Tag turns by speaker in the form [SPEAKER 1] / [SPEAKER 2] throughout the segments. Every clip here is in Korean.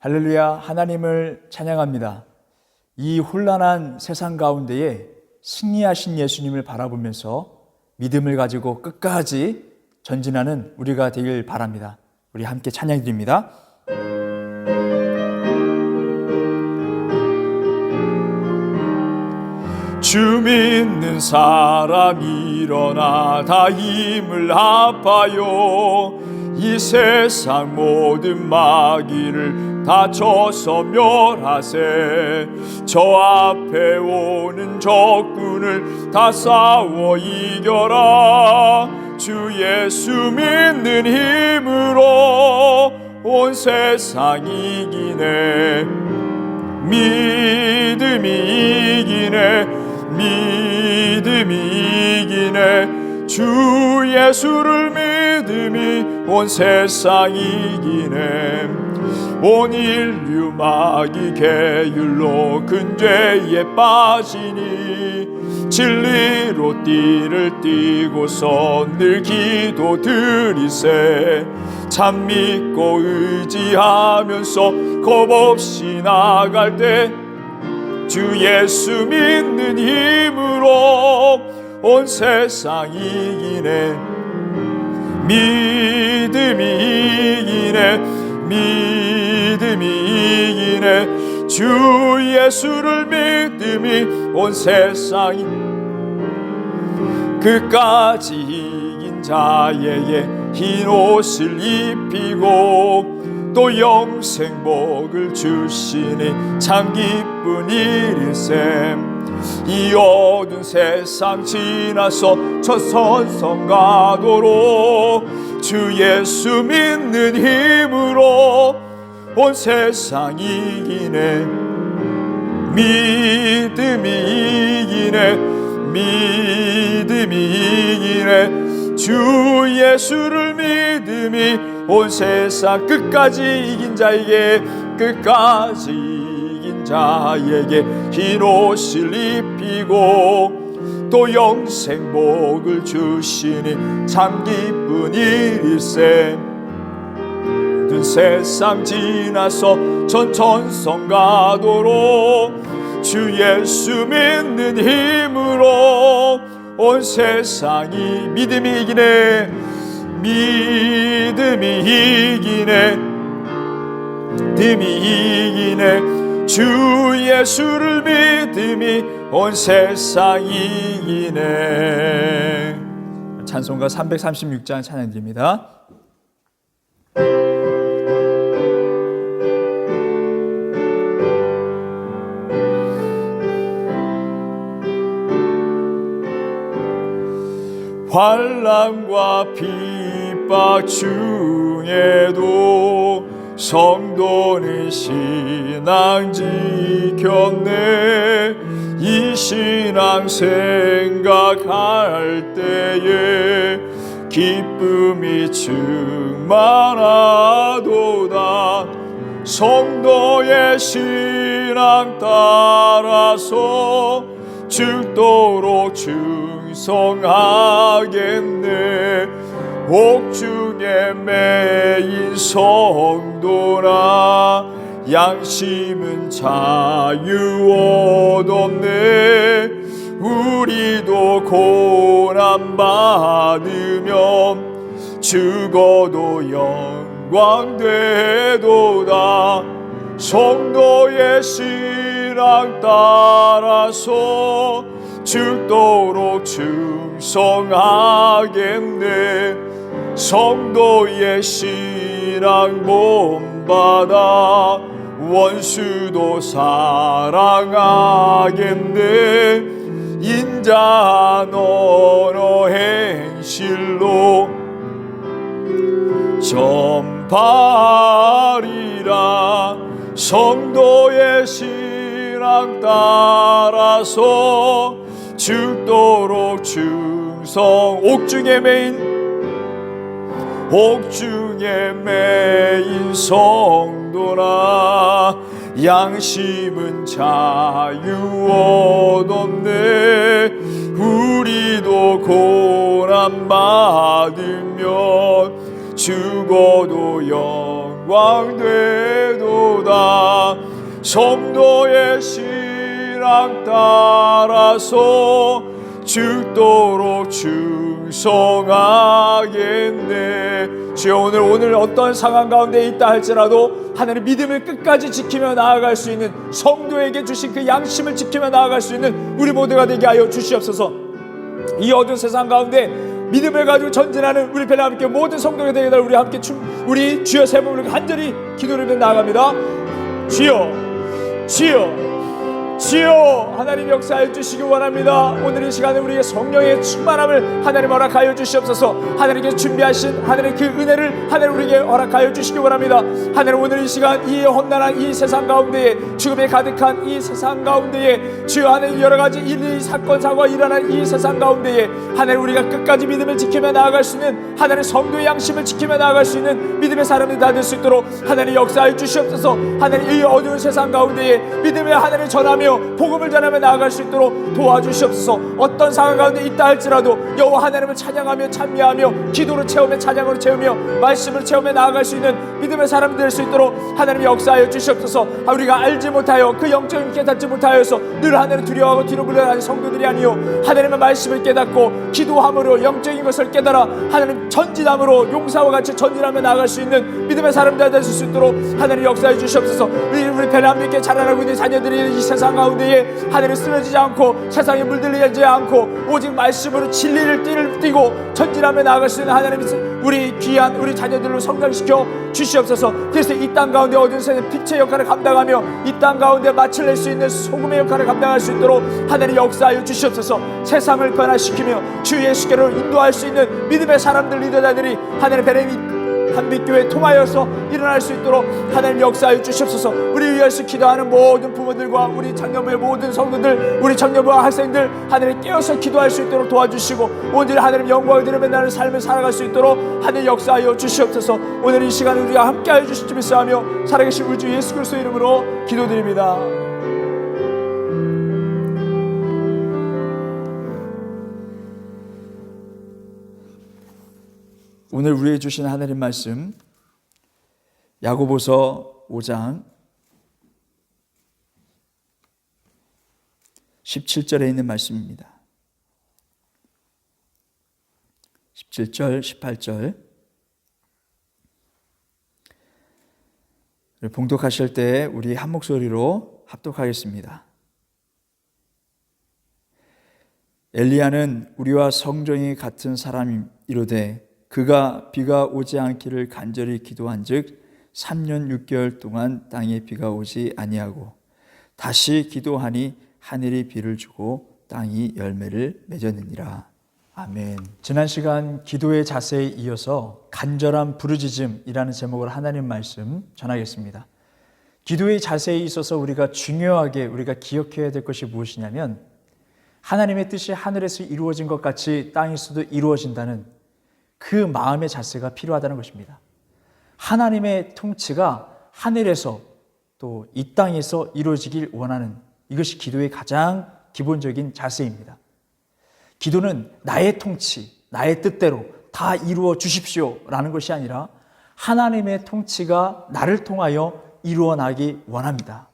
[SPEAKER 1] 할렐루야, 하나님을 찬양합니다. 이 혼란한 세상 가운데에 승리하신 예수님을 바라보면서 믿음을 가지고 끝까지 전진하는 우리가 되길 바랍니다. 우리 함께 찬양 드립니다. 주 믿는 사람 일어나 다 힘을 합하여 이 세상 모든 마귀를 다 쳐서 멸하세. 저 앞에 오는 적군을 다 싸워 이겨라. 주 예수 믿는 힘으로 온 세상 이기네. 믿음이 이기네. 믿음이 이기네. 주 예수를 믿음이 온 세상 이기네 온 인류 마귀 계율로 근죄에 빠지니 진리로 띠를 띠고서 늘 기도 드리세. 참 믿고 의지하면서 겁없이 나갈 때 주 예수 믿는 힘으로 온 세상 이기네. 믿음이 이기네 믿음이 이기네 주 예수를 믿음이 온 세상이 그까지 이긴 자에게 흰 옷을 입히고 또 영생복을 주시니 참 기쁜 일일셈. 이 어두운 세상 지나서 저 선성 가도록 주 예수 믿는 힘으로 온 세상 이기네. 믿음이 이기네. 믿음이 이기네. 주 예수를 믿음이 온 세상 끝까지 이긴 자에게 끝까지 이긴 자에게 흰 옷을 입히고 또 영생복을 주시니 참 기쁜 일일세. 든 세상 지나서 전천성 가도록 주 예수 믿는 힘으로 온 세상이 믿음이 이기네 믿음이 이기네 믿음이 이기네. 주 예수를 믿음이 온 세상이 이기네. 찬송가 336장 찬양드립니다. 환란과 핍박 중에도 성도는 신앙 지켰네 이 신앙 생각할 때에 기쁨이 충만하도다. 성도의 신앙 따라서 죽도록 충성하겠네. 옥중에 매인 성도나 양심은 자유 얻었네. 우리도 고난 받으면 죽어도 영광 되도다. 성도의 신앙 따라서 죽도록 충성하겠네. 성도의 신앙 본받아 원수도 사랑하겠네. 인자 너너 행실로 전파리라. 성도의 신앙 따라서 죽도록 충성. 옥중에 매인. 옥중에 매인 성 도나 양심은 자유 얻었네. 우리도 고난 받으면
[SPEAKER 2] 죽어도 영광 되도다. 성도의 신앙 따라서 죽도록 충성하겠네 주여 오늘 오늘 어떤 상황 가운데 있다 할지라도 하나님 믿음을 끝까지 지키며 나아갈 수 있는 성도에게 주신 그 양심을 지키며 나아갈 수 있는 우리 모두가 되게 하여 주시옵소서. 이 어두운 세상 가운데 믿음을 가지고 전진하는 우리 배나 함께 모든 성도가 되게 달 우리 함께 춤 우리 주여 세 번을 간절히 기도를 해 나아갑니다. 주여 주여 주여 하나님 역사해 주시기 원합니다. 오늘 이 시간에 우리의 성령의 충만함을 하나님 허락하여 주시옵소서. 하나님께 준비하신 하나님의 그 은혜를 하나님 우리에게 허락하여 주시기 원합니다. 하나님 오늘 이 시간 이 험난한 이 세상 가운데에 죽음에 가득한 이 세상 가운데에 주여 하나님 여러 가지 일이 사건 사고가 일어난 이 세상 가운데에 하나님 우리가 끝까지 믿음을 지키며 나아갈 수 있는 하나님 성도의 양심을 지키며 나아갈 수 있는 믿음의 사람이 다 될 수 있도록 하나님 역사해 주시옵소서. 하나님 이 어두운 세상 가운데에 믿음의 하나님을 전하며 복음을 전하며 나아갈 수 있도록 도와주시옵소서. 어떤 상황 가운데 있다 할지라도 여호와 하나님을 찬양하며 찬미하며 기도로 채우며 찬양으로 채우며 말씀을 채우며 나아갈 수 있는 믿음의 사람 될 수 있도록 하나님 역사하여 주시옵소서. 아, 우리가 알지 못하여 그 영적인 깨닫지 못하여서 늘 하나님을 두려워하고 뒤로 물러가는 성도들이 아니요 하나님의 말씀을 깨닫고 기도함으로 영적인 것을 깨달아 하나님 전진함으로 용사와 같이 전진하며 나아갈 수 있는 믿음의 사람들 될수 있도록 하나님 역사해 주시옵소서. 우리 우리 베람님께 자라나고 있는 자녀들이 이 세상 가운데에 하늘을 쓰러지지 않고 세상에 물들리지 않고 오직 말씀으로 진리를 띠고 전진하며 나아갈 수 있는 하나님 우리 귀한 우리 자녀들로 성장시켜 주시옵소서. 그래서 이 땅 가운데 어두운 세상 빛의 역할을 감당하며 이 땅 가운데 마칠 낼수 있는 소금의 역할을 감당할 수 있도록 하나님 역사하여 주시옵소서. 세상을 변화시키며 주 예수께로 인도할 수 있는 믿음의 사람들 리더자들이 하나님 베레미 한빛교회 통하여서 일어날 수 있도록 하나님 역사하여 주시옵소서. 우리 위해서 기도하는 모든 부모들과 우리 장년부의 모든 성도들 우리 청년부와 학생들 하나님 깨어서 기도할 수 있도록 도와주시고 오늘 하나님 영광을 드리며 나를 삶을 살아갈 수 있도록 하나님 역사하여 주시옵소서. 오늘 이 시간 우리가 함께하여 주실 줄 믿사하며 살아계신 우리 주 예수 그리스도 이름으로 기도드립니다 오늘 우리에게 주신 하나님 말씀 야고보서 5장 17절에 있는 말씀입니다. 17절, 18절. 봉독하실 때 우리 한 목소리로 합독하겠습니다. 엘리야는 우리와 성정이 같은 사람이로되 그가 비가 오지 않기를 간절히 기도한즉 3년 6개월 동안 땅에 비가 오지 아니하고 다시 기도하니 하늘이 비를 주고 땅이 열매를 맺었느니라. 아멘. 지난 시간 기도의 자세에 이어서 간절한 부르짖음이라는 제목으로 하나님 말씀 전하겠습니다. 기도의 자세에 있어서 우리가 중요하게 우리가 기억해야 될 것이 무엇이냐면 하나님의 뜻이 하늘에서 이루어진 것 같이 땅에서도 이루어진다는 그 마음의 자세가 필요하다는 것입니다. 하나님의 통치가 하늘에서 또 이 땅에서 이루어지길 원하는 이것이 기도의 가장 기본적인 자세입니다. 기도는 나의 통치, 나의 뜻대로 다 이루어 주십시오 라는 것이 아니라 하나님의 통치가 나를 통하여 이루어 나기 원합니다.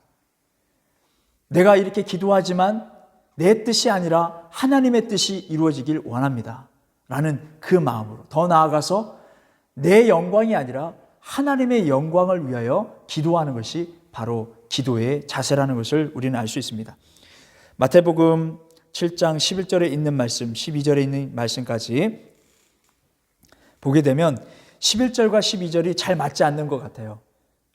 [SPEAKER 2] 내가 이렇게 기도하지만 내 뜻이 아니라 하나님의 뜻이 이루어지길 원합니다. 라는 그 마음으로 더 나아가서 내 영광이 아니라 하나님의 영광을 위하여 기도하는 것이 바로 기도의 자세라는 것을 우리는 알 수 있습니다. 마태복음 7장 11절에 있는 말씀, 12절에 있는 말씀까지 보게 되면 11절과 12절이 잘 맞지 않는 것 같아요.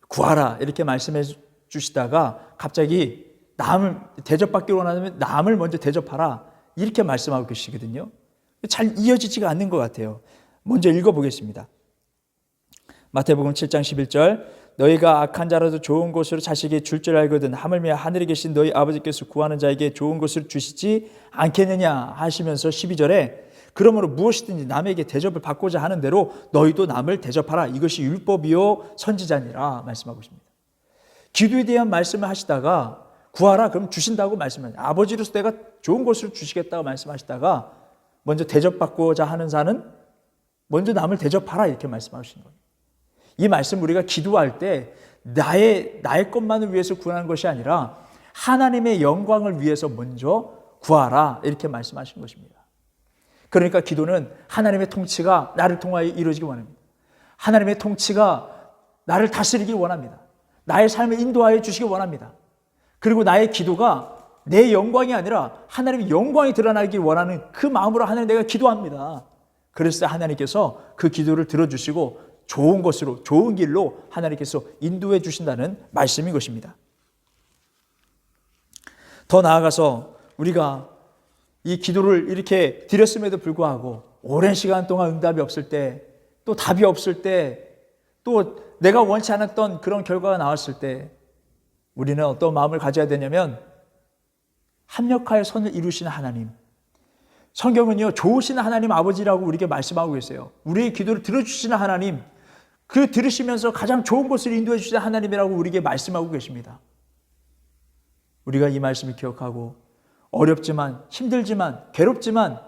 [SPEAKER 2] 구하라 이렇게 말씀해 주시다가 갑자기 남을 대접받기로 원하면 남을 먼저 대접하라 이렇게 말씀하고 계시거든요. 잘 이어지지가 않는 것 같아요. 먼저 읽어보겠습니다. 마태복음 7장 11절 너희가 악한 자라도 좋은 것으로 자식에게 줄줄 알거든 하물며 하늘에 계신 너희 아버지께서 구하는 자에게 좋은 것을 주시지 않겠느냐 하시면서 12절에 그러므로 무엇이든지 남에게 대접을 받고자 하는 대로 너희도 남을 대접하라 이것이 율법이요 선지자니라 말씀하고 있습니다. 기도에 대한 말씀을 하시다가 구하라 그럼 주신다고 말씀하죠. 아버지로서 내가 좋은 것을 주시겠다고 말씀하시다가 먼저 대접받고자 하는 자는 먼저 남을 대접하라 이렇게 말씀하시는 거예요. 이 말씀 우리가 기도할 때 나의 나의 것만을 위해서 구하는 것이 아니라 하나님의 영광을 위해서 먼저 구하라 이렇게 말씀하신 것입니다. 그러니까 기도는 하나님의 통치가 나를 통하여 이루어지기 원합니다. 하나님의 통치가 나를 다스리기 원합니다. 나의 삶을 인도하여 주시기 원합니다. 그리고 나의 기도가 내 영광이 아니라 하나님의 영광이 드러나기 원하는 그 마음으로 하나님 내가 기도합니다. 그랬을 때 하나님께서 그 기도를 들어주시고 좋은 것으로 좋은 길로 하나님께서 인도해 주신다는 말씀인 것입니다. 더 나아가서 우리가 이 기도를 이렇게 드렸음에도 불구하고 오랜 시간 동안 응답이 없을 때, 또 답이 없을 때, 또 내가 원치 않았던 그런 결과가 나왔을 때, 우리는 어떤 마음을 가져야 되냐면, 합력하여 선을 이루시는 하나님. 성경은요, 좋으신 하나님 아버지라고 우리에게 말씀하고 계세요. 우리의 기도를 들어주시는 하나님, 그 들으시면서 가장 좋은 곳을 인도해 주시는 하나님이라고 우리에게 말씀하고 계십니다. 우리가 이 말씀을 기억하고 어렵지만 힘들지만 괴롭지만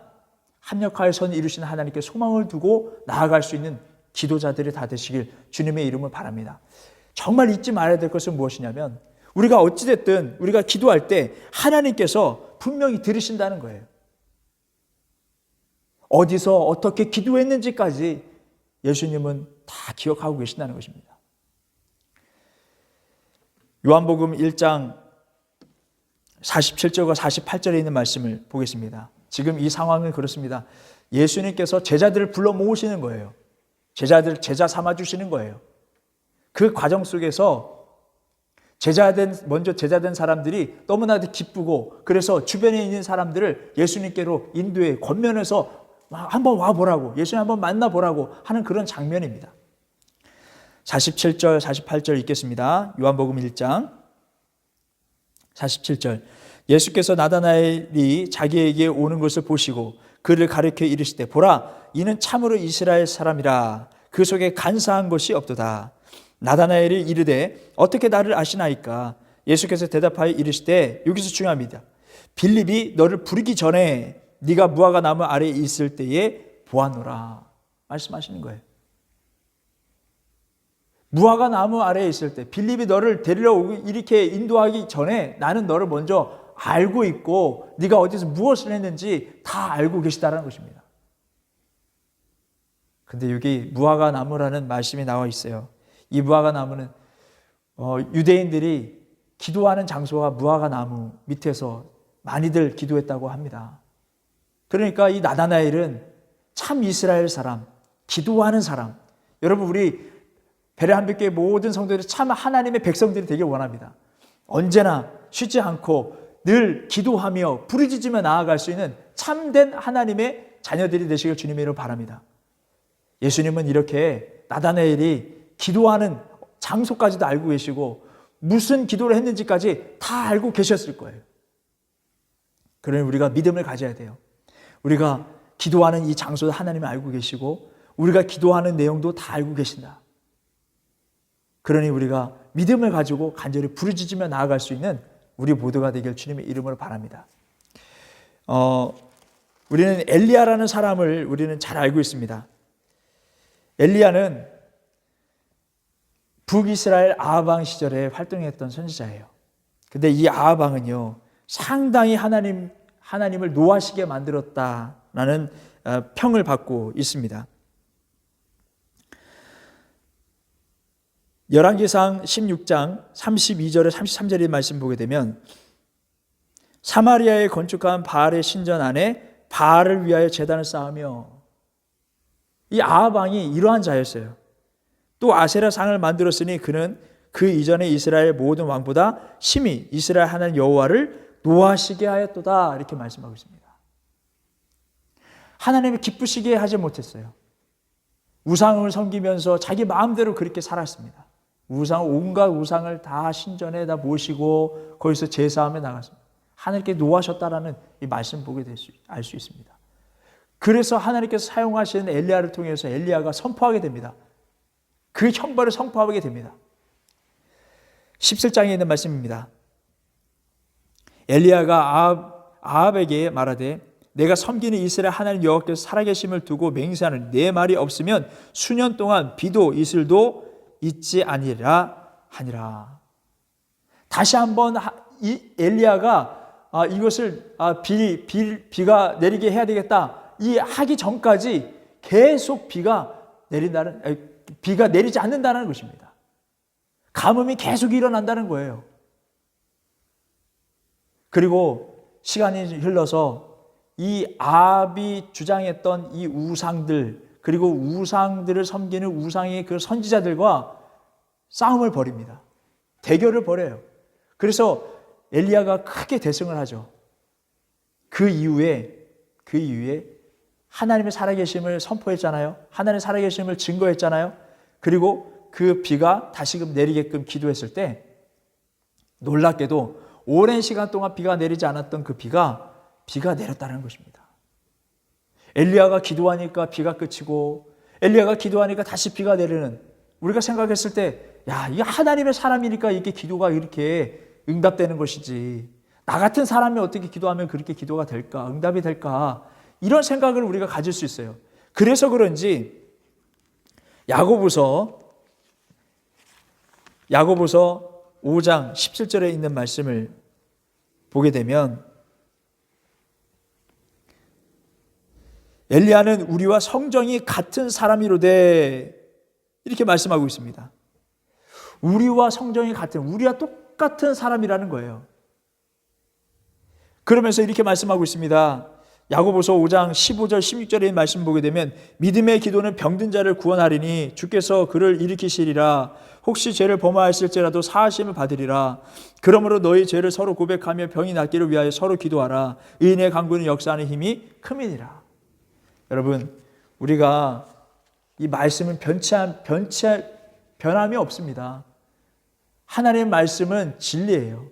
[SPEAKER 2] 합력하여 선 이루시는 하나님께 소망을 두고 나아갈 수 있는 기도자들이 다 되시길 주님의 이름을 바랍니다. 정말 잊지 말아야 될 것은 무엇이냐면 우리가 어찌됐든 우리가 기도할 때 하나님께서 분명히 들으신다는 거예요. 어디서 어떻게 기도했는지까지 예수님은 다 기억하고 계신다는 것입니다. 요한복음 1장 47절과 48절에 있는 말씀을 보겠습니다. 지금 이 상황은 그렇습니다. 예수님께서 제자들을 불러 모으시는 거예요. 제자들 제자 삼아 주시는 거예요. 그 과정 속에서 제자된 먼저 제자된 사람들이 너무나도 기쁘고 그래서 주변에 있는 사람들을 예수님께로 인도해 권면해서 한번 와 보라고 예수님 한번 만나 보라고 하는 그런 장면입니다. 47절 48절 읽겠습니다. 요한복음 1장 47절 예수께서 나다나엘이 자기에게 오는 것을 보시고 그를 가리켜 이르시되 보라 이는 참으로 이스라엘 사람이라 그 속에 간사한 것이 없도다 나다나엘이 이르되 어떻게 나를 아시나이까 예수께서 대답하여 이르시되 여기서 중요합니다 빌립이 너를 부르기 전에 네가 무화과 나무 아래에 있을 때에 보았노라 말씀하시는 거예요 무화과 나무 아래에 있을 때 빌립이 너를 데리러 오기 이렇게 인도하기 전에 나는 너를 먼저 알고 있고 네가 어디서 무엇을 했는지 다 알고 계시다라는 것입니다. 근데 여기 무화과 나무라는 말씀이 나와 있어요. 이 무화과 나무는 어, 유대인들이 기도하는 장소가 무화과 나무 밑에서 많이들 기도했다고 합니다. 그러니까 이 나다나엘은 참 이스라엘 사람, 기도하는 사람. 여러분 우리 베레 한빛교회 모든 성도들이 참 하나님의 백성들이 되길 원합니다. 언제나 쉬지 않고 늘 기도하며 부르짖으며 나아갈 수 있는 참된 하나님의 자녀들이 되시길 주님의 이름으로 바랍니다. 예수님은 이렇게 나다나엘이 기도하는 장소까지도 알고 계시고 무슨 기도를 했는지까지 다 알고 계셨을 거예요. 그러니 우리가 믿음을 가져야 돼요. 우리가 기도하는 이 장소도 하나님이 알고 계시고 우리가 기도하는 내용도 다 알고 계신다. 그러니 우리가 믿음을 가지고 간절히 부르짖으며 나아갈 수 있는 우리 모두가 되길 주님의 이름으로 바랍니다. 어, 우리는 엘리야라는 사람을 우리는 잘 알고 있습니다. 엘리야는 북이스라엘 아하방 시절에 활동했던 선지자예요. 근데 이 아하방은요, 상당히 하나님, 하나님을 노하시게 만들었다라는 어, 평을 받고 있습니다. 열왕기상 16장 32절에 33절의 말씀 보게 되면 사마리아에 건축한 바알의 신전 안에 바알을 위하여 제단을 쌓으며 이 아하방이 이러한 자였어요. 또 아세라 상을 만들었으니 그는 그 이전에 이스라엘 모든 왕보다 심히 이스라엘 하나님 여호와를 노하시게 하였도다 이렇게 말씀하고 있습니다. 하나님이 기쁘시게 하지 못했어요. 우상을 섬기면서 자기 마음대로 그렇게 살았습니다. 우상 온갖 우상을 다 신전에 다 모시고 거기서 제사하며 나갔습니다. 하나님께 노하셨다라는 이 말씀 보게 알 수 있습니다. 그래서 하나님께서 사용하시는 엘리야를 통해서 엘리야가 선포하게 됩니다. 그 형벌을 선포하게 됩니다. 17장에 있는 말씀입니다. 엘리야가 아합, 아합 에게 말하되 내가 섬기는 이스라엘 하나님 여호와께서 살아계심을 두고 맹세하는 내 말이 없으면 수년 동안 비도 이슬도 있지 아니라 하니라. 다시 한번 하- 이 엘리야가 아, 이것을 아, 비, 비, 비가 내리게 해야 되겠다. 이 하기 전까지 계속 비가 내린다는 비가 내리지 않는다는 것입니다. 가뭄이 계속 일어난다는 거예요. 그리고 시간이 흘러서 이 아합이 주장했던 이 우상들 그리고 우상들을 섬기는 우상의 그 선지자들과 싸움을 벌입니다. 대결을 벌여요. 그래서 엘리야가 크게 대승을 하죠. 그 이후에 그 이후에 하나님의 살아계심을 선포했잖아요. 하나님의 살아계심을 증거했잖아요. 그리고 그 비가 다시금 내리게끔 기도했을 때 놀랍게도 오랜 시간 동안 비가 내리지 않았던 그 비가 비가 내렸다는 것입니다. 엘리야가 기도하니까 비가 그치고 엘리야가 기도하니까 다시 비가 내리는 우리가 생각했을 때 야, 이게 하나님의 사람이니까 이게 기도가 이렇게 응답되는 것이지. 나 같은 사람이 어떻게 기도하면 그렇게 기도가 될까? 응답이 될까? 이런 생각을 우리가 가질 수 있어요. 그래서 그런지 야고보서 야고보서 5장 17절에 있는 말씀을 보게 되면 엘리야는 우리와 성정이 같은 사람이로되 이렇게 말씀하고 있습니다. 우리와 성정이 같은 우리와 똑같은 사람이라는 거예요. 그러면서 이렇게 말씀하고 있습니다. 야고보서 5장 15절 16절의 말씀 보게 되면 믿음의 기도는 병든 자를 구원하리니 주께서 그를 일으키시리라 혹시 죄를 범하였을지라도 사하심을 받으리라 그러므로 너희 죄를 서로 고백하며 병이 낫기를 위하여 서로 기도하라 의인의 강구는 역사하는 힘이 큼이니라 여러분 우리가 이 말씀은 변치 변치 변함이 없습니다. 하나님의 말씀은 진리예요.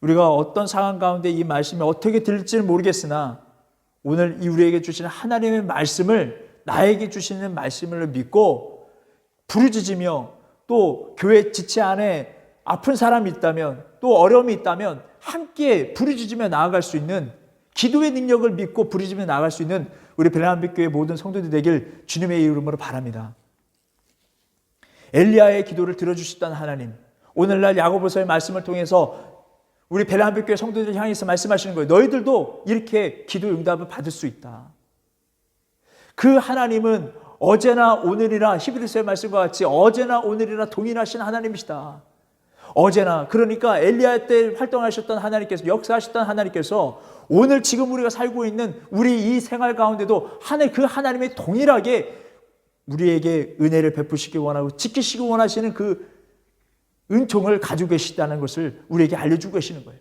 [SPEAKER 2] 우리가 어떤 상황 가운데 이 말씀이 어떻게 들릴지는 모르겠으나 오늘 이 우리에게 주시는 하나님의 말씀을 나에게 주시는 말씀을 믿고 부르짖으며 또 교회 지체 안에 아픈 사람이 있다면 또 어려움이 있다면 함께 부르짖으며 나아갈 수 있는 기도의 능력을 믿고 부르짖으며 나아갈 수 있는 우리 벨람빛교회 모든 성도들 되길 주님의 이름으로 바랍니다. 엘리야의 기도를 들어주셨던 하나님, 오늘날 야고보서의 말씀을 통해서 우리 벨람빛교회 성도들을 향해서 말씀하시는 거예요. 너희들도 이렇게 기도 응답을 받을 수 있다. 그 하나님은 어제나 오늘이나 히브리서의 말씀과 같이 어제나 오늘이나 동일하신 하나님이시다. 어제나 그러니까 엘리야 때 활동하셨던 하나님께서 역사하셨던 하나님께서 오늘 지금 우리가 살고 있는 우리 이 생활 가운데도 하늘 그 하나님의 동일하게 우리에게 은혜를 베푸시기 원하고 지키시기 원하시는 그 은총을 가지고 계시다는 것을 우리에게 알려주고 계시는 거예요.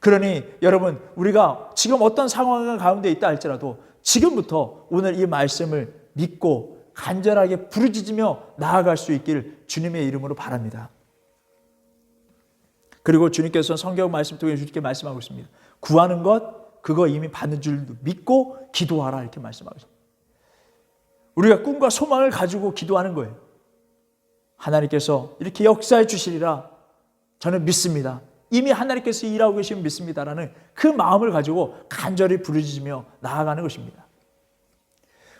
[SPEAKER 2] 그러니 여러분 우리가 지금 어떤 상황 가운데 있다 할지라도 지금부터 오늘 이 말씀을 믿고 간절하게 부르짖으며 나아갈 수 있기를 주님의 이름으로 바랍니다. 그리고 주님께서 성경 말씀 통해 주님께 말씀하고 있습니다. 구하는 것 그거 이미 받는 줄 믿고 기도하라 이렇게 말씀하고 있습니다. 우리가 꿈과 소망을 가지고 기도하는 거예요. 하나님께서 이렇게 역사해 주시리라 저는 믿습니다. 이미 하나님께서 일하고 계시면 믿습니다라는 그 마음을 가지고 간절히 부르짖으며 나아가는 것입니다.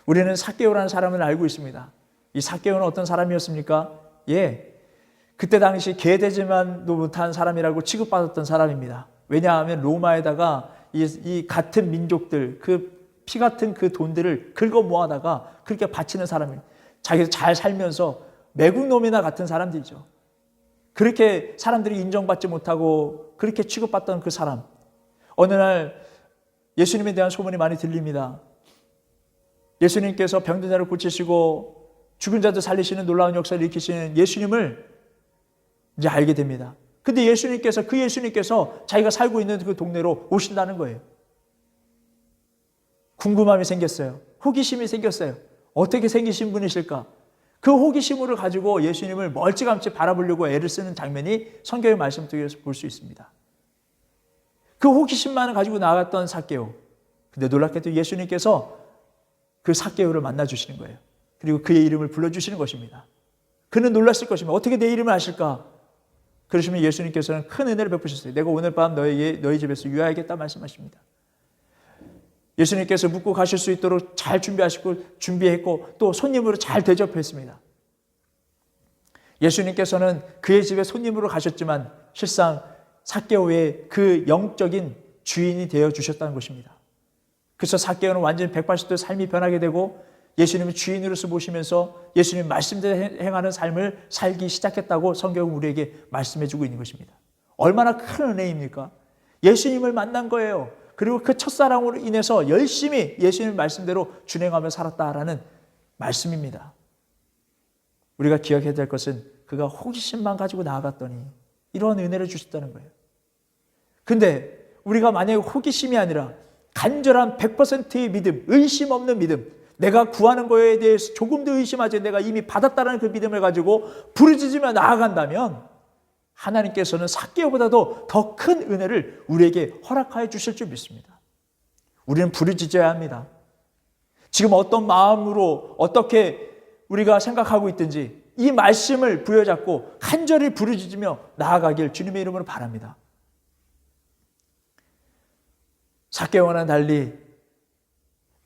[SPEAKER 2] 우리는 사개오라는 사람을 알고 있습니다. 이 사개오는 어떤 사람이었습니까? 예. 그때 당시 개되지만도 못한 사람이라고 취급받았던 사람입니다. 왜냐하면 로마에다가 이, 이 같은 민족들 그 피 같은 그 돈들을 긁어 모아다가 그렇게 바치는 사람이 자기도 잘 살면서 매국놈이나 같은 사람들이죠. 그렇게 사람들이 인정받지 못하고 그렇게 취급받던 그 사람. 어느 날 예수님에 대한 소문이 많이 들립니다. 예수님께서 병든 자를 고치시고 죽은 자들 살리시는 놀라운 역사를 일으키시는 예수님을 이제 알게 됩니다. 근데 예수님께서 그 예수님께서 자기가 살고 있는 그 동네로 오신다는 거예요. 궁금함이 생겼어요. 호기심이 생겼어요. 어떻게 생기신 분이실까? 그 호기심을 가지고 예수님을 멀찌감치 바라보려고 애를 쓰는 장면이 성경의 말씀 통해서 볼 수 있습니다. 그 호기심만을 가지고 나갔던 사개오. 근데 놀랍게도 예수님께서 그 사개오를 만나 주시는 거예요. 그리고 그의 이름을 불러 주시는 것입니다. 그는 놀랐을 것입니다. 어떻게 내 이름을 아실까? 그러시면 예수님께서는 큰 은혜를 베푸셨어요. 내가 오늘 밤 너희 너희 집에서 유하야겠다 말씀하십니다. 예수님께서 묵고 가실 수 있도록 잘 준비하시고 준비했고 또 손님으로 잘 대접했습니다. 예수님께서는 그의 집에 손님으로 가셨지만 실상 사개오의 그 영적인 주인이 되어 주셨다는 것입니다. 그래서 사개오는 완전히 180도 삶이 변하게 되고 예수님을 주인으로서 모시면서 예수님 말씀대로 행하는 삶을 살기 시작했다고 성경은 우리에게 말씀해 주고 있는 것입니다. 얼마나 큰 은혜입니까? 예수님을 만난 거예요. 그리고 그 첫사랑으로 인해서 열심히 예수님 말씀대로 준행하며 살았다라는 말씀입니다. 우리가 기억해야 될 것은 그가 호기심만 가지고 나아갔더니 이러한 은혜를 주셨다는 거예요. 근데 우리가 만약에 호기심이 아니라 간절한 100%의 믿음, 의심 없는 믿음, 내가 구하는 거에 대해서 조금도 의심하지 내가 이미 받았다는 그 믿음을 가지고 부르짖으며 나아간다면 하나님께서는 사개오보다도 더 큰 은혜를 우리에게 허락하여 주실 줄 믿습니다. 우리는 부르짖어야 합니다. 지금 어떤 마음으로 어떻게 우리가 생각하고 있든지 이 말씀을 부여잡고 간절히 부르짖으며 나아가길 주님의 이름으로 바랍니다. 사개오와는 달리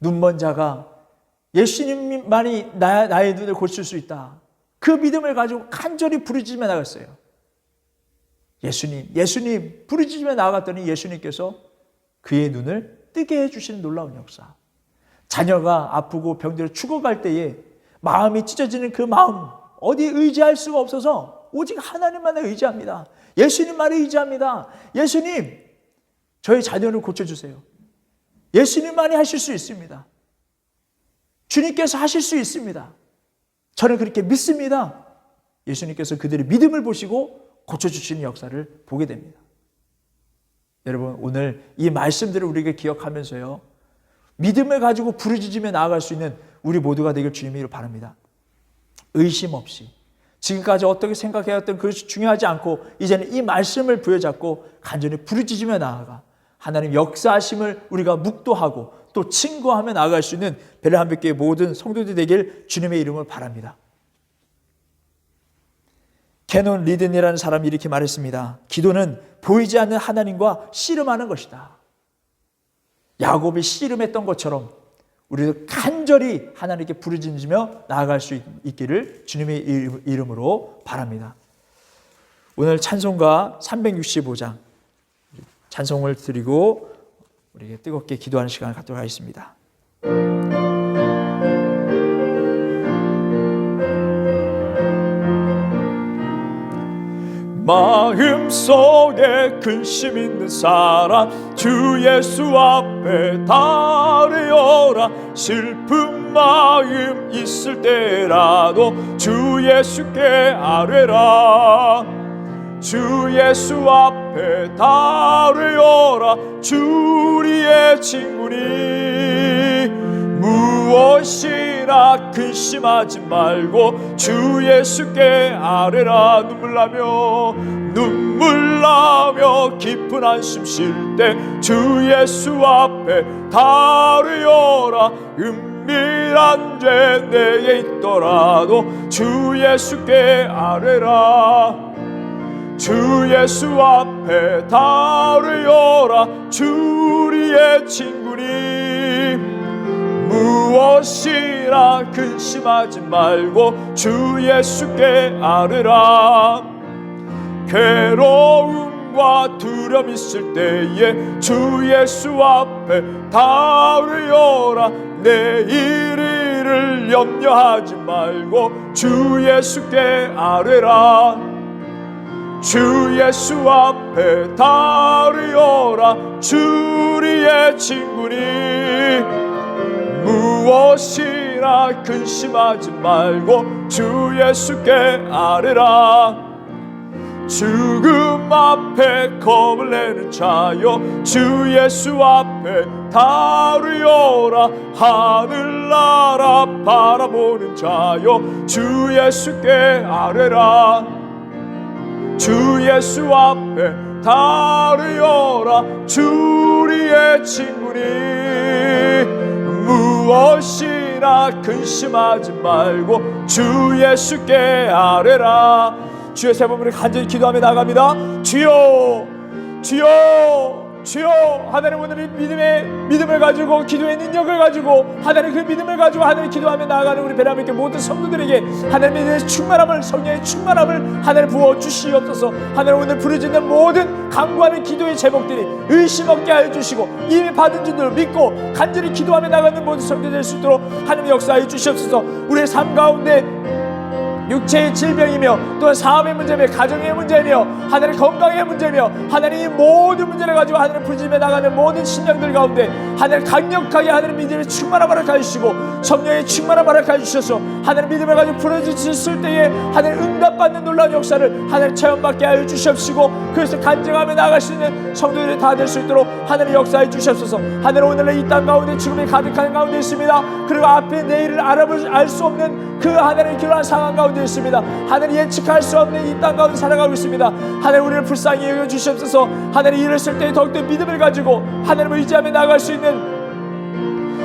[SPEAKER 2] 눈먼 자가 예수님만이 나, 나의 눈을 고칠 수 있다. 그 믿음을 가지고 간절히 부르짖으며 나갔어요. 예수님, 예수님 부르짖으며 나아갔더니 예수님께서 그의 눈을 뜨게 해주시는 놀라운 역사. 자녀가 아프고 병들어 죽어갈 때에 마음이 찢어지는 그 마음, 어디 의지할 수가 없어서 오직 하나님만에 의지합니다. 예수님만에 의지합니다. 예수님, 저희 자녀를 고쳐주세요. 예수님만이 하실 수 있습니다. 주님께서 하실 수 있습니다. 저는 그렇게 믿습니다. 예수님께서 그들의 믿음을 보시고 고쳐주시는 역사를 보게 됩니다. 여러분, 오늘 이 말씀들을 우리에게 기억하면서요. 믿음을 가지고 부르짖으며 나아갈 수 있는 우리 모두가 되길 주님으로 바랍니다. 의심 없이. 지금까지 어떻게 생각해왔던 그것이 중요하지 않고 이제는 이 말씀을 부여잡고 간절히 부르짖으며 나아가 하나님 역사하심을 우리가 묵도하고 또 친구하며 나아갈 수 있는 베레한백교의 모든 성도들 되길 주님의 이름을 바랍니다. 캐논 리든이라는 사람이 이렇게 말했습니다. 기도는 보이지 않는 하나님과 씨름하는 것이다. 야곱이 씨름했던 것처럼 우리도 간절히 하나님께 부르짖으며 나아갈 수 있기를 주님의 이름으로 바랍니다. 오늘 찬송가 365장 찬송을 드리고 우리에게 뜨겁게 기도하는 시간을 갖도록 하겠습니다. 마음속에 근심 있는 사람 주 예수 앞에 다르여라. 슬픈 마음 있을 때라도 주 예수께 아뢰라. 주 예수 앞에 다르여라. 주리의 친구니 무엇이나 근심하지 말고 주 예수께 아뢰라. 눈물 나며 눈물 나며 깊은 한숨 쉴때 주 예수 앞에 다르여라. 은밀한 죄 내게 있더라도 주 예수께 아뢰라. 주 예수 앞에 다르여라. 주리의 친구니 무엇이라 근심하지 말고 주 예수께 아뢰라. 괴로움과 두려움 있을 때에 주 예수 앞에 다르여라. 내일 일을 염려하지 말고 주 예수께 아뢰라. 주 예수 앞에 다르여라. 주리의 친구니 무엇이나 근심하지 말고 주 예수께 아뢰라. 죽음 앞에 겁을 내는 자여 주 예수 앞에 다르여라. 하늘나라 바라보는 자여 주 예수께 아뢰라. 주 예수 앞에 다르여라. 주리의 친구니 무엇이나 근심하지 말고 주 예수께 아뢰라. 주의 세 번을 간절히 기도하며 나갑니다. 주여 주여 주여 하나님 오늘 이 믿음의 믿음을 가지고 기도의 능력을 가지고 하나님 그 믿음을 가지고 하나님 기도하며 나아가는 우리 베라믹의 모든 성도들에게 하나님의 충만함을 성령의 충만함을 하나님 부어 주시옵소서. 하나님 오늘 부르짖는 모든 강구하는 기도의 제목들이 의심 없게 하여 주시고 이미 받은 줄을 믿고 간절히 기도하며 나가는 모든 성도들 될 수 있도록 하나님 역사하여 주시옵소서. 우리의 삶 가운데 육체의 질병이며 또 사업의 문제며 가정의 문제며 하나님 건강의 문제며 하나님 이 모든 문제를 가지고 하나님 부르짖며 나가는 모든 신령들 가운데 하나님 강력하게 하나님 믿음의 충만한 바락하여 주시고 성령의 충만한 바락하여 주셔서 하나님 믿음을 가지고 부르짖을 때에 하나님 응답받는 놀라운 역사를 하나님 체험받게 하여 주시옵시고 그래서 간증하며 나아갈 수 있는 성도들이 다 될 수 있도록 하나님 역사해 주시옵소서. 하나님 오늘은 이땅 가운데 죽음이 가득한 가운데 있습니다. 그리고 앞에 내일을 알아볼 알 수 없는 그 하나님의 그러한 상황 가운데 있습니다. 하나님 예측할 수 없는 이 땅 가운데 살아가고 있습니다. 하나님 우리를 불쌍히 여겨 주시옵소서. 하나님 일을 쓸 때 더욱더 믿음을 가지고 하나님을 의지하며 나아갈 수 있는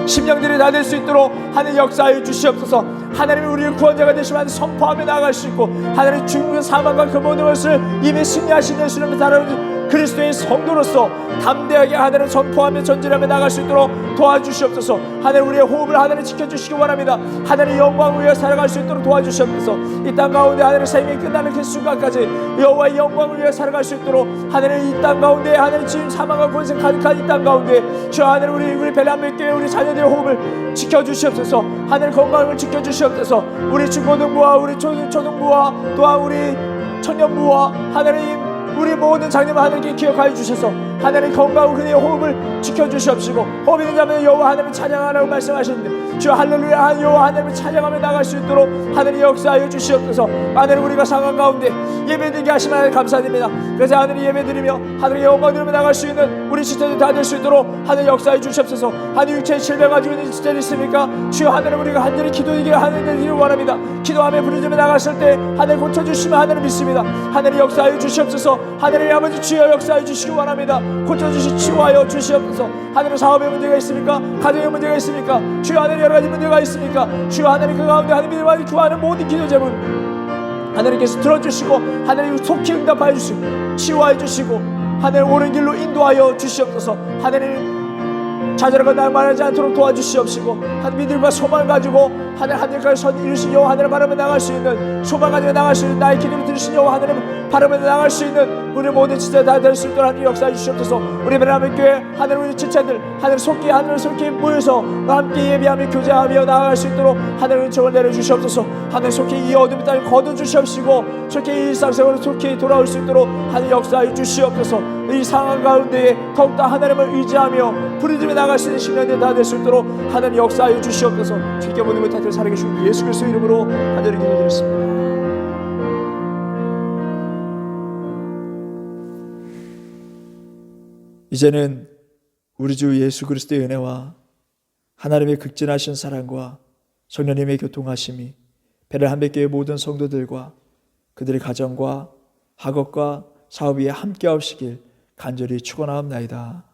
[SPEAKER 2] 심령들이 다 될 수 있도록 하나님 역사하여 주시옵소서 하나님이 우리의 구원자가 되시면 선포하며 나아갈 수 있고 하나님 죽음과 사망과 그 모든 것을 이미 승리하신 예수님을 따르는 그리스도의 성도로서 담대하게 하나님 선포하며 전진하며 나갈 수 있도록 도와주시옵소서. 하나님 우리의 호흡을 하나님 지켜주시기 원합니다. 하나님 영광을 위해 살아갈 수 있도록 도와주시옵소서. 이 땅 가운데 하나님 생명이 끝나는 그 순간까지 여호와의 영광을 위해 살아갈 수 있도록 하나님 이땅 가운데 하나님 지금 사망과 권세 가득한 이 땅 가운데 주 하나님 우리 우리 교회 우리 자녀들의 호흡을 지켜주시옵소서. 하나님 건강을 지켜주시옵소서. 우리 중고등부와 우리 초, 초등부와 또한 우리 청년부와 하나님 우리 모든 장님 하나님께 기억하여 주셔서 하나님 건강하고 그의 호흡을 지켜주시옵시고 호흡 있는 자면 여호와 하나님을 찬양하라고 말씀하셨는데 주 할렐루야 여호와 하나님을 찬양하며 나갈 수 있도록 하나님 역사하여 주시옵소서. 하나님 우리가 상황 가운데 예배드리게 하시면 감사드립니다. 그래서 하나님 예배드리며 하나님 영광 들으며 나갈 수 있는 우리 지체들 다 될 수 있도록 하나님 역사해 주시옵소서. 하나님 육체의 질병 가지고 있는 지체들 있습니까? 주여 하나님 우리가 간절히 기도드리게 일 원합니다. 기도하며 부르짖며 나갔을 때 하나님 고쳐주시면 하나님 믿습니다. 하나님 역사하여 주시옵소서. 하나님 아버지 주여 역사하여 주시기 원합니다 고쳐주시 치유하여 주시옵소서. 하나님 사업에 문제가 있습니까? 가정에 문제가 있습니까? 주여 하나님 여러 가지 문제가 있습니까? 주여 하나님 그 가운데 하나님이 많이 구하는 모든 기도 제문 하나님께서 들어주시고 하나님 속히 응답하여 주시고 치유하여 주시고 하나님 옳은 길로 인도하여 주시옵소서. 하나님 자잘하고 날말하지 않도록 도와주시옵시고 한 믿음과 소망을 가지고 하늘 하늘까지 선 이루신 여호와 하늘을 바라며 나갈 수 있는 소망 가지고 나갈 수 있는 나의 기도를 들으신 여호와 하늘을 바라며 나갈 수 있는 우리 모든 지체 다될 수 있도록 하나님 역사해 주시옵소서. 우리 베라멘 교회 하늘 우리 지체들 하늘 속히 하늘 속히 모여서 함께 예비하며 교제하며 나아갈 수 있도록 하늘 은총을 내려주시옵소서. 하늘 속히 이 어둠의 땅을 거둬주시옵시고 속히 이 일상생활을 속히 돌아올 수 있도록 하늘 역사해 주시옵소서. 이 상황 가운데에 더욱더 하나님을 의지하며 부르짖며 나갈 수 있는 신령들 다될 수 있도록 하나님 역사하여 주시옵소서. 것 다들 살아계신 예수 그리스도 이름으로 간절히 기도드렸습니다 이제는 우리 주 예수 그리스도의 은혜와 하나님의 극진하신 사랑과 성령님의 교통하심이 베를 한백교의 모든 성도들과 그들의 가정과 학업과 사업 위에 함께하시길 간절히 축원하옵나이다.